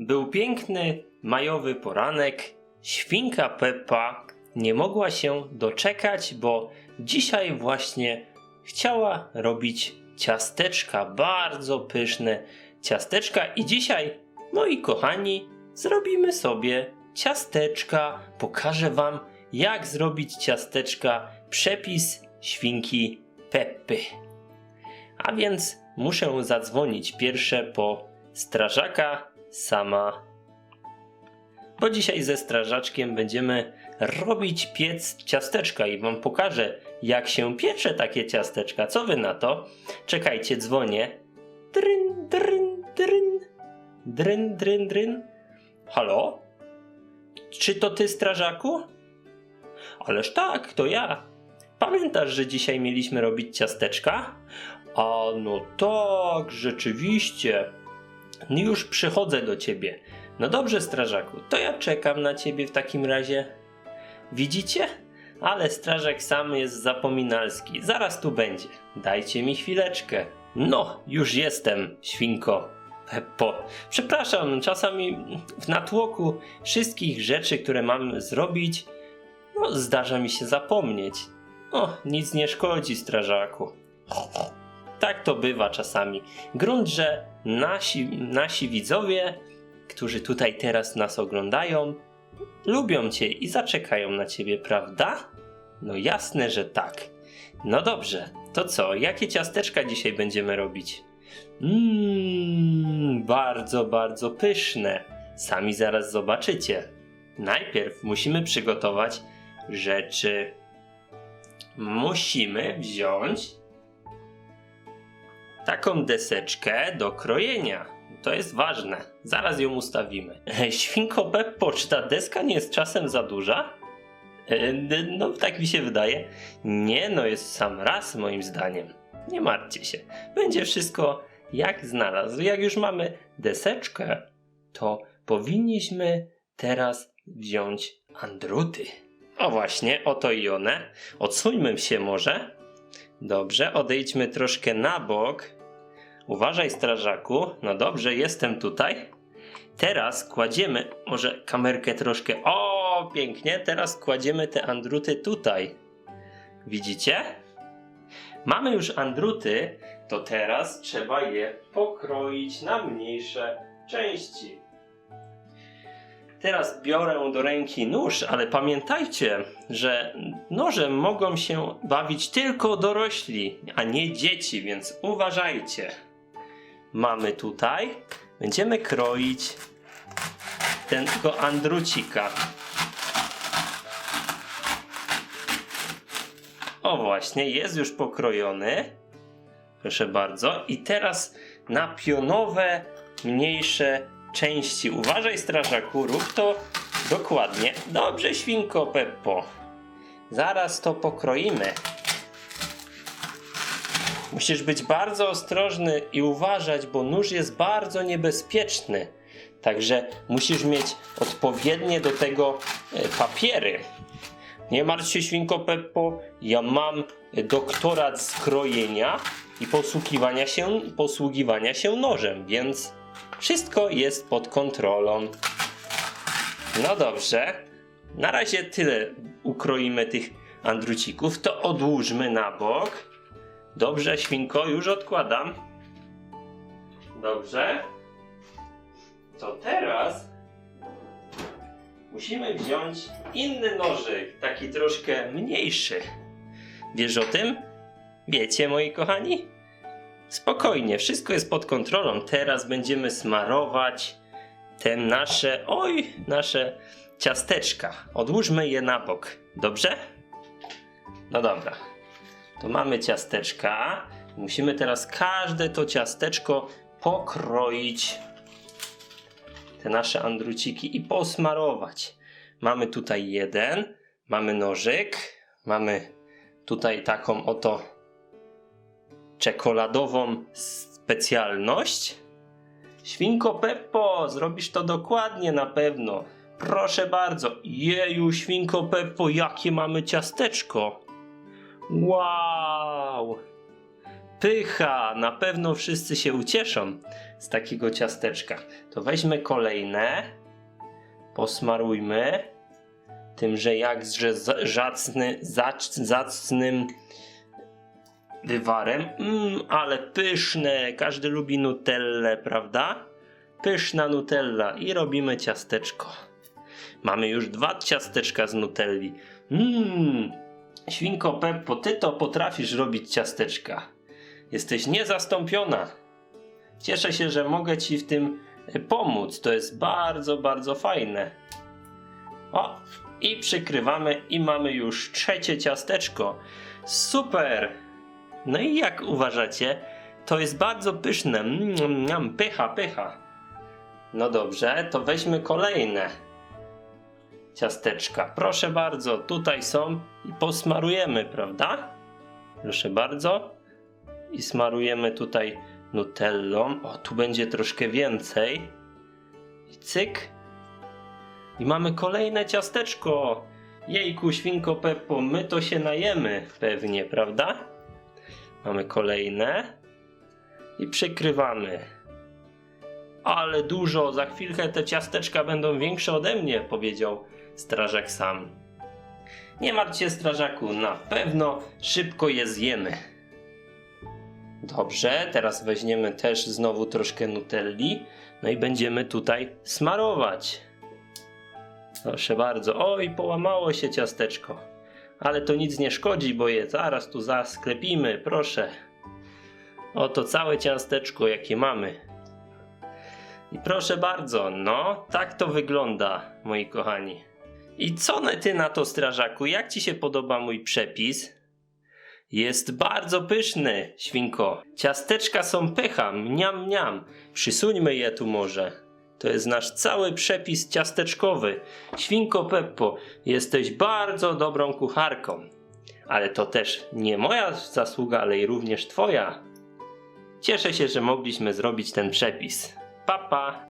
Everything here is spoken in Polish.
Był piękny majowy poranek. Świnka Peppa nie mogła się doczekać, bo dzisiaj właśnie chciała robić ciasteczka, bardzo pyszne ciasteczka. I dzisiaj, moi kochani, zrobimy sobie ciasteczka. Pokażę Wam, jak zrobić ciasteczka. Przepis świnki Peppy. A więc muszę zadzwonić pierwsze po strażaka sama. Bo dzisiaj ze strażaczkiem będziemy robić piec ciasteczka i wam pokażę, jak się piecze takie ciasteczka. Co wy na to? Czekajcie, dzwonię. Dryn, dryn, dryn. Dryn, dryn, dryn. Halo? Czy to ty, strażaku? Ależ tak, to ja. Pamiętasz, że dzisiaj mieliśmy robić ciasteczka? A no tak, rzeczywiście. Już przychodzę do ciebie. No dobrze, strażaku, to ja czekam na ciebie w takim razie. Widzicie? Ale strażak sam jest zapominalski. Zaraz tu będzie. Dajcie mi chwileczkę. No, już jestem, świnko. Peppo. Przepraszam, czasami w natłoku wszystkich rzeczy, które mam zrobić, no, zdarza mi się zapomnieć. O, nic nie szkodzi, strażaku. Tak to bywa czasami. Grunt, że nasi, nasi widzowie, którzy tutaj teraz nas oglądają, lubią cię i zaczekają na ciebie, prawda? No jasne, że tak. No dobrze, to co? Jakie ciasteczka dzisiaj będziemy robić? Mmm, bardzo, bardzo pyszne. Sami zaraz zobaczycie. Najpierw musimy przygotować rzeczy. Musimy wziąć taką deseczkę do krojenia. To jest ważne. Zaraz ją ustawimy. Świnko Peppo, czy ta deska nie jest czasem za duża? E, No, tak mi się wydaje. Nie, no jest sam raz moim zdaniem. Nie martwcie się. Będzie wszystko jak znalazł. Jak już mamy deseczkę, to powinniśmy teraz wziąć andruty. O właśnie, oto i one. Odsuńmy się może. Dobrze, odejdźmy troszkę na bok. Uważaj, strażaku. No dobrze, jestem tutaj. Teraz kładziemy, może kamerkę troszkę. O, pięknie. Teraz kładziemy te andruty tutaj. Widzicie? Mamy już andruty, to teraz trzeba je pokroić na mniejsze części. Teraz biorę do ręki nóż, ale pamiętajcie, że nożem mogą się bawić tylko dorośli, a nie dzieci, więc uważajcie. Mamy tutaj, będziemy kroić tego andrucika. O właśnie, jest już pokrojony. Proszę bardzo. I teraz na pionowe, mniejsze części. Uważaj, strażaku, rób to dokładnie. Dobrze, świnko Peppo. Zaraz to pokroimy. Musisz być bardzo ostrożny i uważać, bo nóż jest bardzo niebezpieczny. Także musisz mieć odpowiednie do tego e, papiery. Nie martw się, świnko Peppo, ja mam doktorat z krojenia i posługiwania się, posługiwania się nożem, więc wszystko jest pod kontrolą. No dobrze, na razie tyle ukroimy tych andrucików, to odłóżmy na bok. Dobrze, świnko, już odkładam. Dobrze. To teraz musimy wziąć inny nożyk, taki troszkę mniejszy. Wiesz o tym? Wiecie, moi kochani? Spokojnie, wszystko jest pod kontrolą. Teraz będziemy smarować te nasze, oj, nasze ciasteczka. Odłóżmy je na bok, dobrze? No dobra. To mamy ciasteczka. Musimy teraz każde to ciasteczko pokroić te nasze andruciki i posmarować. Mamy tutaj jeden, mamy nożyk, mamy tutaj taką oto czekoladową specjalność. Świnko Peppo, zrobisz to dokładnie na pewno. Proszę bardzo. Jeju, świnko Peppo, jakie mamy ciasteczko. Wow! Pycha! Na pewno wszyscy się ucieszą z takiego ciasteczka. To weźmy kolejne. Posmarujmy. Tymże jakże za- zacny, zacz, zacnym wywarem. Mmm, ale pyszne. Każdy lubi nutellę, prawda? Pyszna nutella i robimy ciasteczko. Mamy już dwa ciasteczka z nutelli. Mmm, świnko Peppo, ty to potrafisz robić ciasteczka. Jesteś niezastąpiona. Cieszę się, że mogę ci w tym e, pomóc. To jest bardzo, bardzo fajne. O, i przykrywamy i mamy już trzecie ciasteczko. Super! No i jak uważacie? To jest bardzo pyszne. Mm, pycha, pycha. No dobrze, to weźmy kolejne ciasteczka. Proszę bardzo, tutaj są i posmarujemy, prawda? Proszę bardzo. I smarujemy tutaj nutellą. O, tu będzie troszkę więcej. I cyk. I mamy kolejne ciasteczko. Jejku, świnko Peppo, my to się najemy pewnie, prawda? Mamy kolejne. I przykrywamy. Ale dużo, za chwilkę te ciasteczka będą większe ode mnie, powiedział strażak sam. Nie martw się, strażaku, na pewno szybko je zjemy. Dobrze, teraz weźmiemy też znowu troszkę nutelli, no i będziemy tutaj smarować. Proszę bardzo. Oj, połamało się ciasteczko. Ale to nic nie szkodzi, bo je zaraz tu zasklepimy, proszę. Oto całe ciasteczko, jakie mamy. I proszę bardzo, no, tak to wygląda, moi kochani. I co ty na to, strażaku? Jak ci się podoba mój przepis? Jest bardzo pyszny, świnko. Ciasteczka są pycha, mniam, mniam. Przysuńmy je tu może. To jest nasz cały przepis ciasteczkowy. Świnko Peppo, jesteś bardzo dobrą kucharką. Ale to też nie moja zasługa, ale i również twoja. Cieszę się, że mogliśmy zrobić ten przepis. Pa, pa.